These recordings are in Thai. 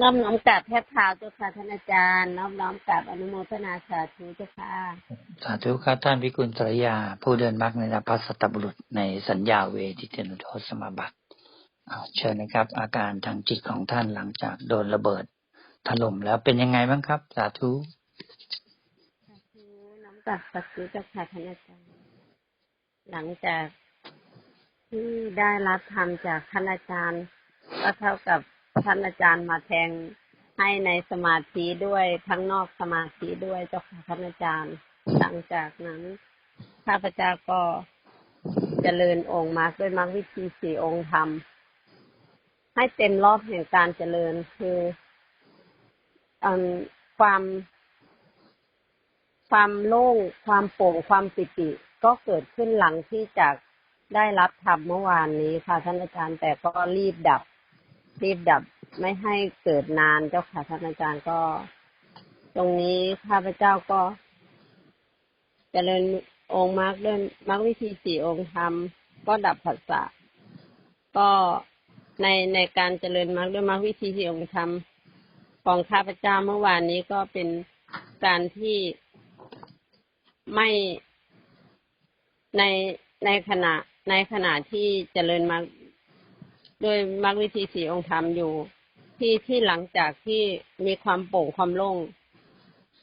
น้อมน้อมกราบแทบเท้าเจ้าค่ะท่านอาจารย์ น้อมน้อมกราบอนุโมทนาสาธุเจ้าค่ะ สาธุครับท่านพิกุลสรยา ผู้เดินมรรคในนภัสสัตบุรุษในสัญญาเวทิเทนุโทสมาบัติเอาเชิญนะครับ อาการทางจิตของท่านหลังจากโดนระเบิดถล่มแล้วเป็นยังไงบ้างครับ สาธุ สาธุ น้อมกราบสาธุเจ้าค่ะท่านอาจารย์ หลังจากที่ได้รับธรรมจากท่านอาจารย์ก็เท่ากับ ท่านอาจารย์มาแทงให้ในสมาธิด้วยทั้งนอกสมาธิด้วยเจ้าค่ะท่านอาจารย์ หลังจากนั้นข้าพเจ้าก็เจริญองค์มรรคด้วยมรรควิธีสี่องค์ธรรมให้เต็มรอบแห่งการเจริญคืออความ ความโล่งความโปร่งความปิติ ก็เกิดขึ้นหลังที่จากได้รับธรรมเมื่อวานนี้ค่ะท่านอาจารย์แต่ก็รีบดับ รีบดับไม่ให้เกิดนานเจ้าค่ะท่านอาจารย์ก็ ตรงนี้ข้าพเจ้าก็เจริญองค์มรรคด้วยมรรควิธีสี่องค์ธรรมก็ดับผัสสะก็ในในการเจริญมรรคด้วยมรรควิธีสี่องค์ธรรมของข้าพเจ้าเมื่อวานนี้ก็เป็นการที่ไม่ในในขณะในขณะที่เจริญมรรค ด้วยมรรควิธีสี่องค์ธรรมอยู่ ที่ที่หลังจากที่มีความโป่งความโล่ง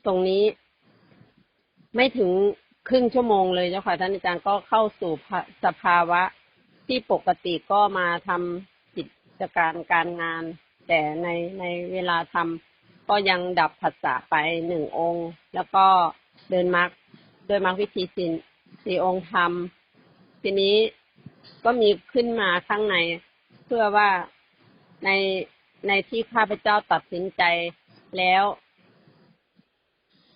ตรงนี้ ไม่ถึงครึ่งชั่วโมงเลยเจ้าค่ะท่านอาจารย์ก็เข้าสู่สภาวะที่ปกติก็มาทำกิจการการงาน แต่ในในเวลาทำก็ยังดับผัสสะไปหนึ่งองค์ แล้วก็เดินมรรคโดยมรรควิธีสินสี่องค์ธรรมทีนี้ก็มีขึ้นมาข้างใน พื่อว่าในในที่ข้าพเจ้าตัดสินใจแล้ว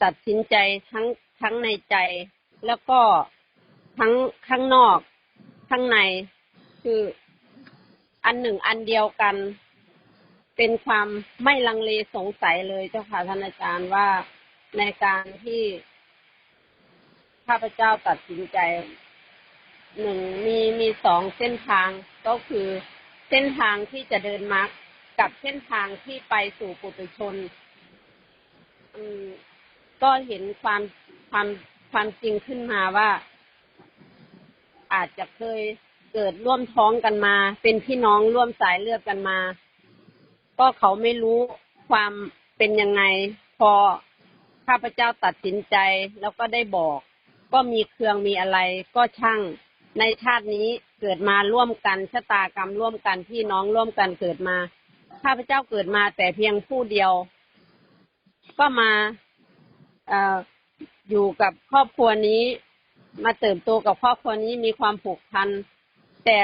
ตัดสินใจทั้งทั้งในใจ แล้วก็ทั้งข้างนอกข้างในคืออันหนึ่งอันเดียวกัน เป็นความไม่ลังเลสงสัยเลยเจ้าค่ะท่านอาจารย์ว่าในการที่ข้าพเจ้าตัดสินใจหนึ่งมีมีสองเส้นทางก็คือ เส้นทางที่จะเดินมรรคกับเส้นทางที่ไปสู่ปุถุชนก็เห็นความความความจริงขึ้นมาว่า อาจจะเคยเกิดร่วมท้องกันมา เป็นพี่น้องร่วมสายเลือดกันมา ก็เขาไม่รู้ความเป็นยังไง พอข้าพเจ้าตัดสินใจแล้วก็ได้บอก ก็มีเครื่องมีอะไรก็ช่างในชาตินี้ เกิดมาร่วมกันชะตากรรมร่วมกันพี่น้องร่วมกันเกิดมาข้าพเจ้าเกิดมาแต่เพียงผู้เดียว ก็มาเอ่ออยู่กับครอบครัวนี้ มาเติบโตกับครอบครัวนี้มีความผูกพัน แต่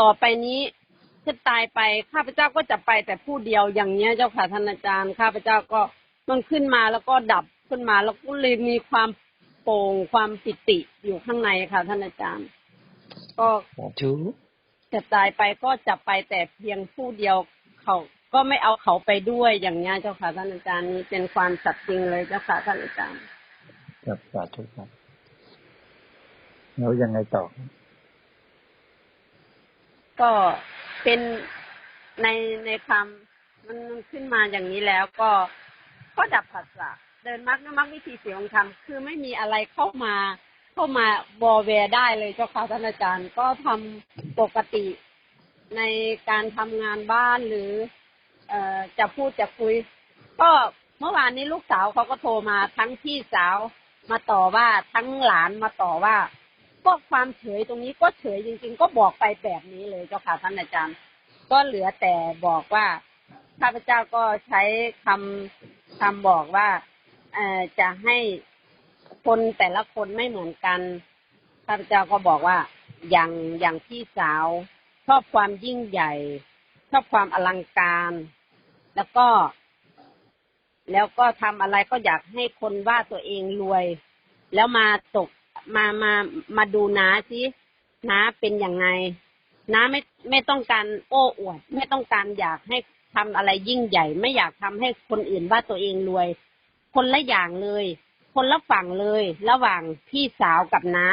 ต่อไปนี้จะตายไปข้าพเจ้าก็จะไปแต่ผู้เดียวอย่างเนี้ยเจ้าค่ะท่านอาจารย์ ข้าพเจ้าก็มันขึ้นมาแล้วก็ดับขึ้นมาแล้วก็เลยมีความโปร่งความปิติอยู่ข้างในค่ะท่านอาจารย์ ก็สาธุจะตายไปก็จะไปแต่เพียงผู้เดียวเขาก็ไม่เอาเขาไปด้วยอย่างเนี้ยเจ้าค่ะท่านอาจารย์นี่เป็นความสัตย์จริงเลยเจ้าค่ะท่านอาจารย์ครับสาธุครับแล้วยังไงต่อ ก็เป็นในในความมันมันขึ้นมาอย่างนี้แล้วก็ก็ดับผัสสะเดินมรรคมรรควิธีเสียงธรรมคือไม่มีอะไรเข้ามา เข้ามาบอแวร์ได้เลยเจ้าค่ะท่านอาจารย์ ก็ทำปกติในการทำงานบ้านหรือ เอ่อจะพูดจะคุย ก็เมื่อวานนี้ลูกสาวเขาก็โทรมาทั้งพี่สาวมาต่อว่าทั้งหลานมาต่อว่าก็ความเฉยตรงนี้ก็เฉยจริง ๆ ก็บอกไปแบบนี้เลยเจ้าค่ะท่านอาจารย์ ก็เหลือแต่บอกว่าข้าพเจ้าก็ใช้คำคำบอกว่าเอ่อจะให้ คนแต่ละคนไม่เหมือนกันข้าพเจ้าก็บอกว่าอย่างอย่างพี่สาว ชอบความยิ่งใหญ่ ชอบความอลังการ แล้วก็ แล้วก็ทำอะไรก็อยากให้คนว่าตัวเองรวย แล้วมาตกมามามาดูน้าสิน้าเป็นยังไงน้าไม่ไม่ต้องการโอ้อวด ไม่ต้องการอยากให้ทำอะไรยิ่งใหญ่ ไม่อยากทำให้คนอื่นว่าตัวเองรวย คนละอย่างเลย คนละฝั่งเลย ระหว่างพี่สาวกับน้า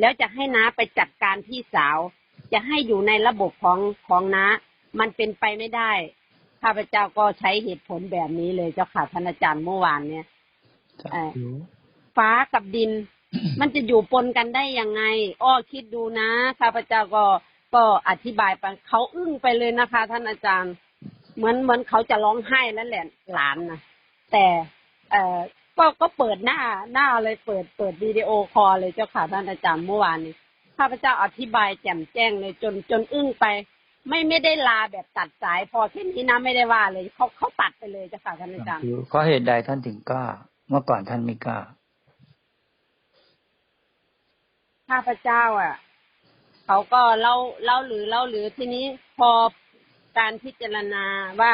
แล้วจะให้น้าไปจัดการพี่สาว จะให้อยู่ในระบบของของน้า มันเป็นไปไม่ได้ ข้าพเจ้าก็ใช้เหตุผลแบบนี้เลยเจ้าค่ะท่านอาจารย์เมื่อวานเนี่ยสาเอ่อธุฟ้ากับดิน มันจะอยู่ปนกันได้ยังไง อ้อคิดดูนะข้าพเจ้าก็ก็อธิบายไปเขาอึ้งไปเลยนะคะ ท่านอาจารย์ เหมือนเหมือนเขาจะร้องไห้แล้วแหละหลานนะแต่เอ่อ ก็ก็เปิดหน้าหน้าเลยเปิดเปิดวิดีโอคอลเลยเจ้าค่ะท่านอาจารย์เมื่อวานนี้ข้าพเจ้าอธิบายแจ่มแจ้งเลยจนจนอึ้งไป ไม่ไม่ได้ลาแบบตัดสาย พอแค่นี้นะไม่ได้ว่าเลยเขาเขาตัดไปเลยเจ้าค่ะท่านอาจารย์เพราะเหตุใดท่านถึงกล้าเมื่อก่อนท่านไม่กล้าข้าพเจ้า อะเขาก็เล่าเล่าหรือเล่าหรือทีนี้พอการพิจารณาว่า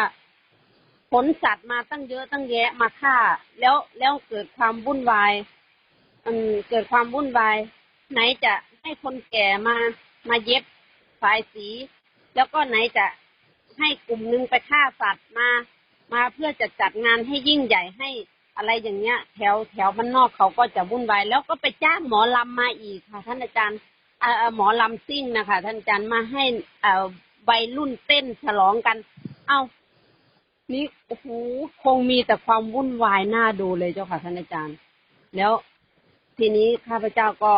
ผลสัตว์มาตั้งเยอะตั้งแยะมาฆ่า แล้วแล้วเกิดความวุ่นวายอืมเกิดความวุ่นวาย ไหนจะให้คนแก่มามาเย็บสายสี แล้วก็ไหนจะให้กลุ่มหนึงไปฆ่าสัตว์มา มาเพื่อจะจัดงานให้ยิ่งใหญ่ให้อะไรอย่างเงี้ย แถวแถวบ้านนอกเขาก็จะวุ่นวายแล้วก็ไปจ้างหมอลำมาอีกค่ะ ท่านอาจารย์เอ่อหมอลำซิ่งนะคะท่านอาจารย์มาให้เอ่อวัยรุ่นเต้นฉลองกัน เอา นี่โอ้โหคงมีแต่ความวุ่นวายน่าดูเลยเจ้าค่ะท่านอาจารย์ แล้วทีนี้ข้าพเจ้าก็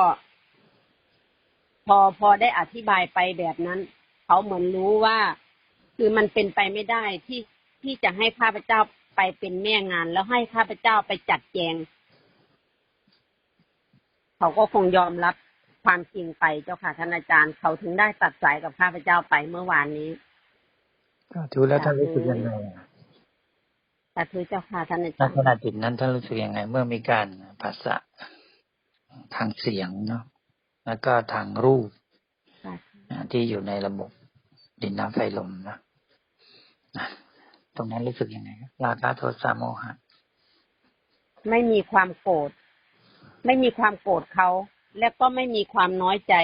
พอพอได้อธิบายไปแบบนั้น เขาเหมือนรู้ว่า คือมันเป็นไปไม่ได้ที่ที่จะให้ข้าพเจ้าไปเป็นแม่งาน แล้วให้ข้าพเจ้าไปจัดแจง เขาก็คงยอมรับความจริงไปเจ้าค่ะท่านอาจารย์ เขาถึงได้ตัดสายกับข้าพเจ้าไปเมื่อวานนี้สาธุแล้วท่านรู้สึกยังไง อะแต่คือเจ้าค่ะท่านอาในจารย์ขณะจิตนั้นท่านรู้สึกยังไง เมื่อมีการภาษาทางเสียงเนาะแล้วก็ทางรูปค่ะนะที่อยู่ในระบบดินน้ำไฟลมนะนะตรงนั้นรู้สึกยังไงครับราคะโทสะโมหะไม่มีความโกรธไม่มีความโกรธเขา และก็ไม่มีความน้อยใจ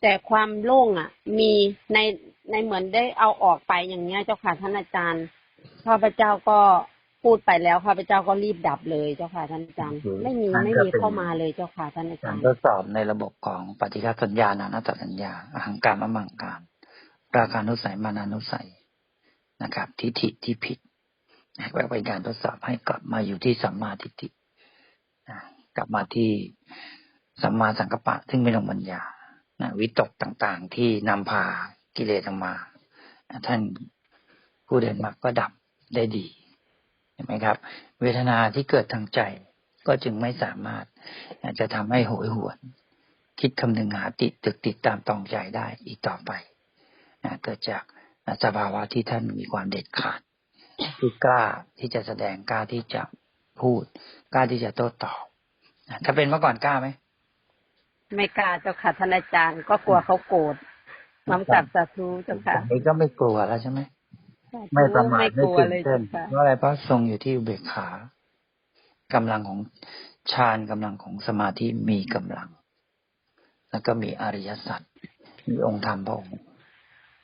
แต่ความโล่งอะ มีในในเหมือนได้เอาออกไปอย่างเงี้ยเจ้าค่ะท่านอาจารย์ ข้าพเจ้าก็พูดไปแล้วข้าพเจ้าก็รีบดับเลยเจ้าค่ะท่านอาจารย์ไม่มีไม่มีเข้ามาเลยเจ้าค่ะท่านอากาจารรย์ทดสอบในระบบของปฏิฆาสัญญานานัตตสัญญาอหังการมมังการราคานุสัยมานานุสัยนะครับ ทิฏฐิที่ผิดนะก็เป็นการทดสอบให้กลับมาอยู่ที่สัมมาทิฏฐินะกลับมาที่สัมมาสังกัปปะซึ่งเป็นองค์ปัญญานะวิตกต่างๆ ที่นำพากิเลสออกมานะท่านผู้เดินมรรคก็ดับ ได้ดีเห็นไหมครับ เวทนาที่เกิดทางใจก็จึงไม่สามารถจะทำให้โหยหวน คิดคำนึงหาติดตึกติดตามตองใจได้อีกต่อไปนะเกิดจากสภาวะที่ท่านมีความเด็ดขาดที่กล้าที่จะแสดงกล้าที่จะพูด กล้าที่จะโต้ตอบนะถ้าเป็นเมื่อก่อนกล้าไหมไม่กล้าเจ้าค่ะท่านอาจารย์ก็กลัวเขาโกรธน้ำกับสาธุเจ้าค่ะตอนนี้ก็ไม่กลัวแล้วใช่ไหมสาธุ ไม่ประมาทไม่ไม่กลัวตื่นเลยเต้เจ้านค่ะเพราะอะไรเพราะทรงอยู่ที่อุเบกขากำลังของฌานกำลังของสมาธิมีกำลัง แล้วก็มีอริยสัจมีองค์ธรรมพระองค์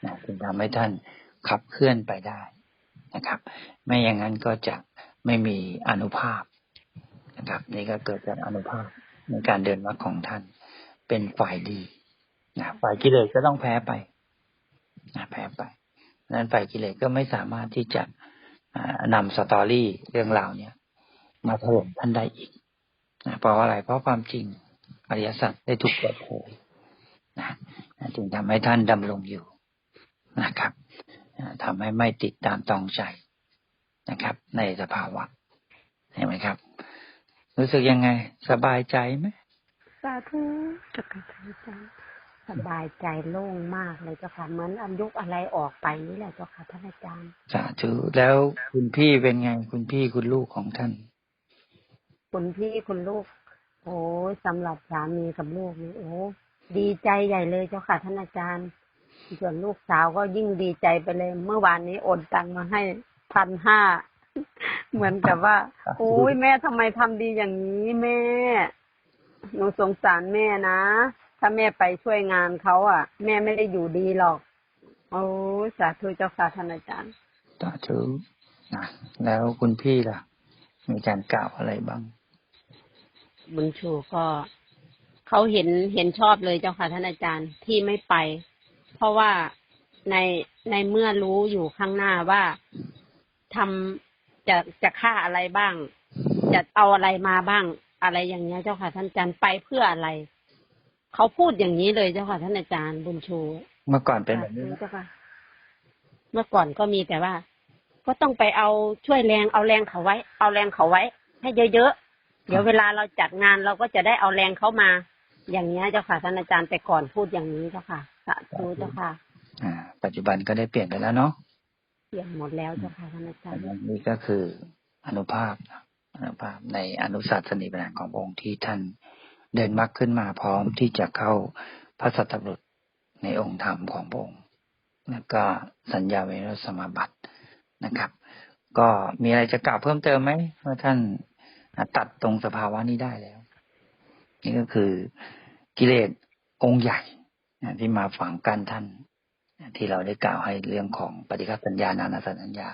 นะจึงทำให้ท่านขับเคลื่อนไปได้นะครับ ไม่อย่างนั้นก็จะไม่มีอนุภาพนะครับ นี่ก็เกิดจากอนุภาพในการเดินมรรคของท่านเป็นฝ่ายดีนะฝ่ายกิเลสก็ต้องแพ้ไปนะแพ้ไป นั้นฝ่ายกิเลสก็ไม่สามารถที่จะนำสตอรี่เรื่องราวเนี่ย มาถล่มท่านได้อีกนะเพราะอะไร เพราะความจริงอริยสัจได้ถูกเปิดเผยนะนะจึงทำให้ท่านดำรงอยู่นะครับทำให้ไม่ติดตามตองใจนะครับ ในสภาวะเห็นไหมครับ รู้สึกยังไง สบายใจไหมสาธุเจ้าค่ะท่านทร์ สบายใจโล่งมากเลยเจ้าค่ะ เหมือนอันยกอะไรออกไปนี่แหละเจ้าค่ะท่านอาจารย์สาธุแล้วคุณพี่เป็นไง คุณพี่คุณลูกของท่าน คุณพี่คุณลูก โอ้ยสำหรับสามีกับลูกนี่โอ้ดีใจใหญ่เลยเจ้าค่ะท่านอาจารย์ ส่วนลูกสาวก็ยิ่งดีใจไปเลย เมื่อวานนี้โอนตังมาให้พันห้าเหมือนกับว่า โอ้ยแม่ทำไมทำดีอย่างนี้แม่ หนูสงสารแม่นะ ถ้าแม่ไปช่วยงานเขาอะ แม่ไม่ได้อยู่ดีหรอก โอ้ยสาธุเจ้าค่ะท่านอาจารย์สาธุนะแล้วคุณพี่ล่ะ มีการกล่าวอะไรบ้างบุญชูก็เขาเห็นเห็นชอบเลยเจ้าค่ะท่านอาจารย์ที่ไม่ไป เพราะว่าในในเมื่อรู้อยู่ข้างหน้าว่าทำจะจะฆ่าอะไรบ้าง จะเอาอะไรมาบ้างอะไรอย่างเงี้ยเจ้าค่ะท่านอาจารย์ไปเพื่ออะไร เขาพูดอย่างนี้เลยเจ้าค่ะ ท่านอาจารย์บุญชู เมื่อก่อนเป็นแบบนี้เจ้าค่ะ เมื่อก่อนก็มีแต่ว่า ก็ต้องไปเอาช่วยแรงเอาแรงเขาไว้ เอาแรงเขาไว้ ให้เยอะๆเดี๋ยวเวลาเราจัดงานเราก็จะได้เอาแรงเขามา อย่างเงี้ยเจ้าค่ะท่านอาจารย์แต่ก่อนพูดอย่างนี้เจ้าค่ะสาธุเจ้าค่ะ อ่า ปัจจุบันก็ได้เปลี่ยนไปแล้วเนาะเปลี่ยนหมดแล้วเจ้าค่ะท่านอาจารย์นี่ก็คืออนุภาพนะอนุภาพในอนุศาสนีปนานของพระองค์ที่ท่าน เดินมักขึ้นมาพร้อมที่จะเข้าพระสัตบุตรในองค์ธรรมของพระองค์แล้วก็สัญญาเวรสมาบัตินะครับ ก็มีอะไรจะกล่าวเพิ่มเติมไหมว่าท่านตัดตรงสภาวะนี้ได้แล้ว นี่ก็คือกิเลสองค์ใหญ่ที่มาฝังกันท่าน ที่เราได้กล่าวให้เรื่องของปฏิฆาสัญญานานาสัญญา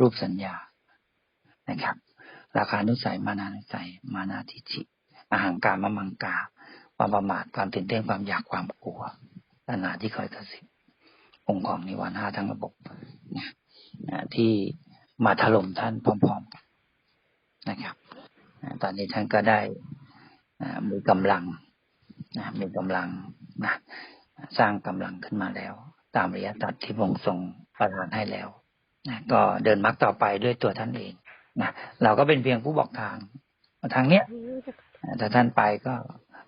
รูปสัญญานะครับ ราคานุสัยมานานุสัยมานาทิฐิ อาหางการมมังกา ความประมาทความตื่นเต้นความอยากความกลัวตัณหาที่คอยกระสิบองค์ของนิวรณ์ห้าทั้งระบบนะที่มาถล่มท่านพร้อมๆกันนะครับตอนนี้ท่านก็ได้มีกำลังนะมีกำลังนะสร้างกำลังขึ้นมาแล้ว ตามระยะตัดที่พระองค์ทรงประทานให้แล้วนะก็เดินมรรคต่อไปด้วยตัวท่านเองนะเราก็เป็นเพียงผู้บอกทางทางเนี้ย ถ้าท่านไปก็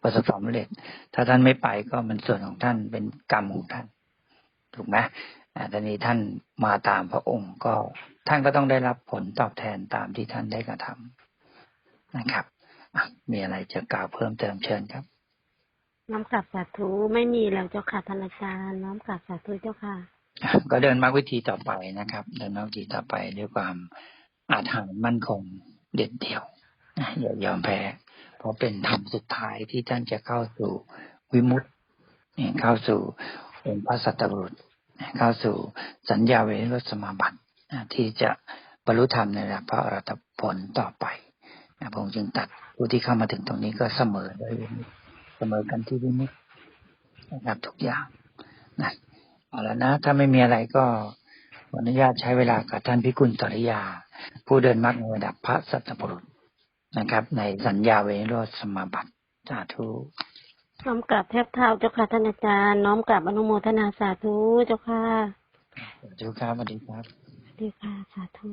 ประสบความสำเร็จ ถ้าท่านไม่ไปก็มันส่วนของท่านเป็นกรรมของท่าน ถูกไหมอ่าตอนนี้ท่านมาตามพระองค์ก็ท่านก็ต้องได้รับผลตอบแทนตามที่ท่านได้กระทำนะครับอะมีอะไรจะกล่าวเพิ่มเติมเชิญครับ น้อมกลับสาธุไม่มีแล้วเจ้าค่ะท่านอาจารย์ น้อมกลับสาธุเจ้าค่ะอะก็เดินมาวิธีต่อไปนะครับ เดินมาวิธีต่อไปด้วยความอาถรรพ์มั่นคงเด็ดเดี่ยวนะอย่ายอมแพ้ เพราะเป็นธรรมสุดท้ายที่ท่านจะเข้าสู่วิมุตติเข้าสู่องค์พระสัตตบุรุษเข้าสู่สัญญาเวรสมาบัติที่จะบรรลุธรรมในระดับพระอรหัตผลต่อไปนะพระองค์จึงตัดผู้ที่เข้ามาถึงตรงนี้ก็เสมอด้วยวิมุตติเสมอกันที่วิมุตตินะครับทุกอย่างนะเอาละนะ ถ้าไม่มีอะไรก็ขออนุญาตใช้เวลากับท่านพิกุลสริยา ผู้เดินมรรคในระดับพระสัตตบุรุษ นะครับ ในสัญญาเวโรสมาบัติสาธุน้อมกลับแทบเท้าเจ้าค่ะท่านอาจารย์น้อมกลับอนุโมทนาสาธุเจ้าค่ะสาธุครับสวัสดีครับสวัสดีค่ะสาธุ